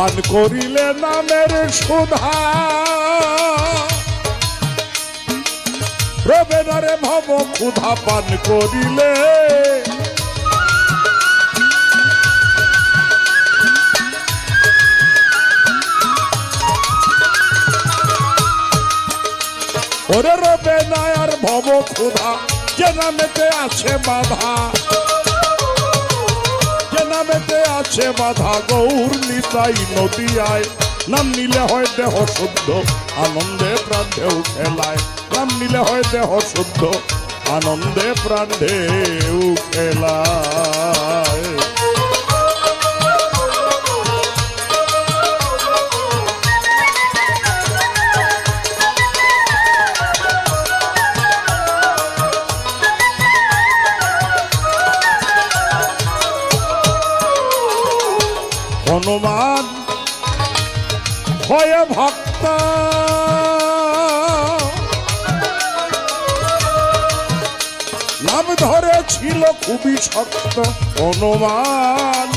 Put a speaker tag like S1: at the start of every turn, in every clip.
S1: পান করিলে নামের সুধা। রবেনারে ভব ক্ষুধা পান করিলে। ওরে রবে নাই আর ভব ক্ষুধা, যে নামেতে আছে বাধা। নামেতে আছে বাধা গৌর নিতাই নদিয়ায়। নাম নিলে হয় দেহ শুদ্ধ, আনন্দে প্রাণ ঢেউ খেলায়। নাম নিলে হয় দেহ শুদ্ধ, আনন্দে প্রাণ ঢেউ খেলায়। হনুমান, ভয়ে ভক্ত। নাম ধরেছিল খুবই শক্ত হনুমান।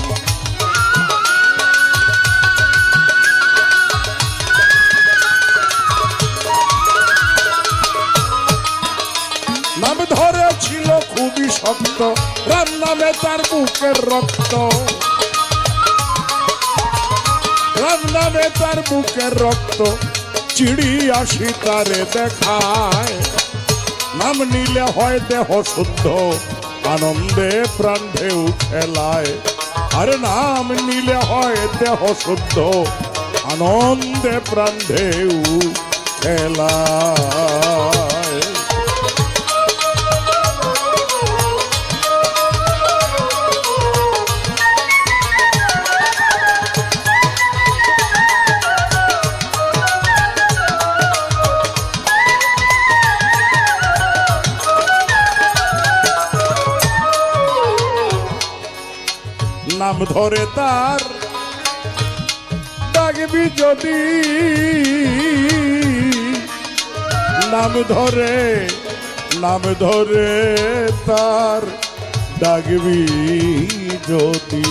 S1: নাম ধরেছিল খুবই শক্ত, রাম নামে তার বুকের রক্ত। রাম নামে তার বুকের রক্ত চিড়িয়া আসি তারে দেখায়। নাম নিলে হয় দেহ শুদ্ধ, আনন্দে প্রাণ ঢেউ খেলায়। আর নাম নিলে হয় দেহ শুদ্ধ, আনন্দে প্রাণ ঢেউ খেলায়। নাম ধরে তার। ডাকবি যদি নাম ধরে নাম ধরে তার। ডাকবি যদি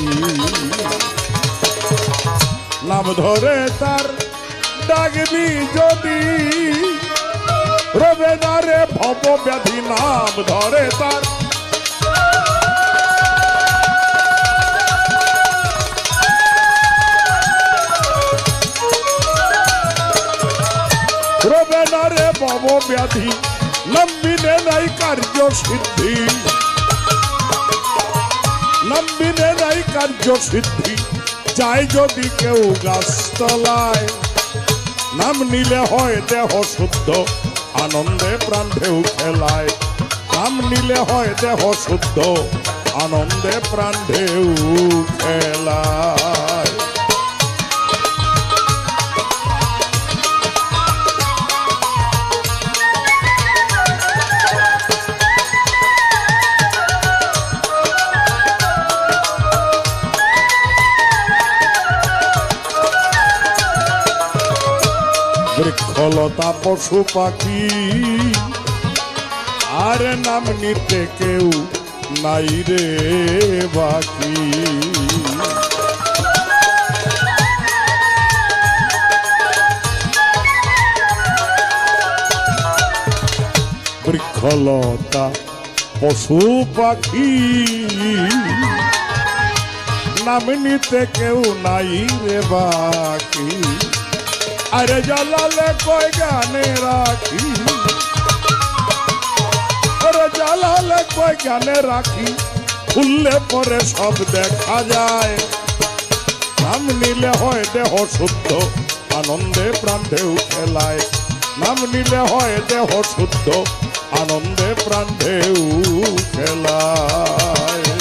S1: নাম ধরে তার। ডাকবি যদি রবে না ভব ব্যাধি নাম ধরে তার। রবে না ব্যাধি? লম্বিনে নাই কার্য সিদ্ধি। লম্বিনে নাই কার্য সিদ্ধি। চাই যদি কেউ গাছতলায়। নাম নিলে হয় দেহ শুদ্ধ, আনন্দে প্রাণ ঢেউ খেলায়। নাম নিলে হয় দেহ শুদ্ধ, আনন্দে প্রাণ ঢেউ খেলায়। বৃক্ষলতা পশু পাখি। আর নাম নিতে কেউ নাই রে বাকি। বৃক্ষলতা পশু পাখি। নাম নিতে কেউ নাই রে বাকি। আরে জ্বালালে কয় গানে রাখি? আরে জ্বালালে কয় গানে রাখি? খুললে পরে সব দেখা যায়। নাম নিলে হয় দেহ শুদ্ধ, আনন্দে প্রাণ ঢেউ খেলায় নাম নিলে হয় দেহ শুদ্ধ, আনন্দে প্রাণ ঢেউ খেলায়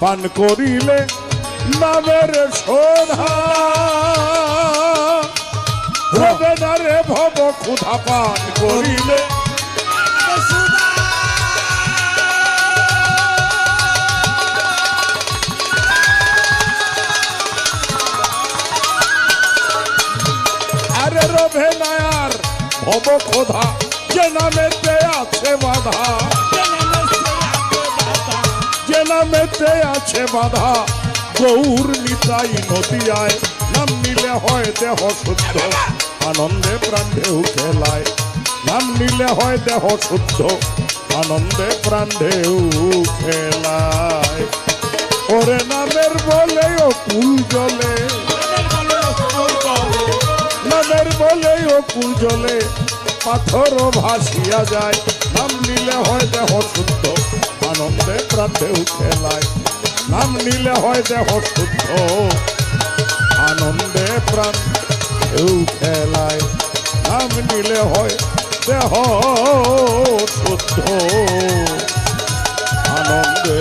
S1: পান করিলে নামের সোধা রে ভব ক্ষুধা পান করিলে। আরে ভব ক্ষুধা, যে নামে আছে বাধা। যে নামেতে আছে বাধা। গৌর নিতাই নদিয়ায়, নাম নিলে হয় দেহ শুদ্ধ। আনন্দে প্রাণ ঢেউ খেলায়, নাম নিলে হয় দেহ শুদ্ধ। আনন্দে প্রাণ ঢেউ খেলায়। ওরে নামের বলে ও কুল জলে। নামের বলে ও কুল জলে। পাথর ভাসিয়া যায়, নাম নিলে হয় দেহ শুদ্ধ। আনন্দে প্রাতে ঢেউ খেলায় নাম নিলে হয় দেহ শুদ্ধ। আনন্দে প্রাণ ঢেউ খেলায় নাম নিলে হয় দেহ শুদ্ধ। আনন্দে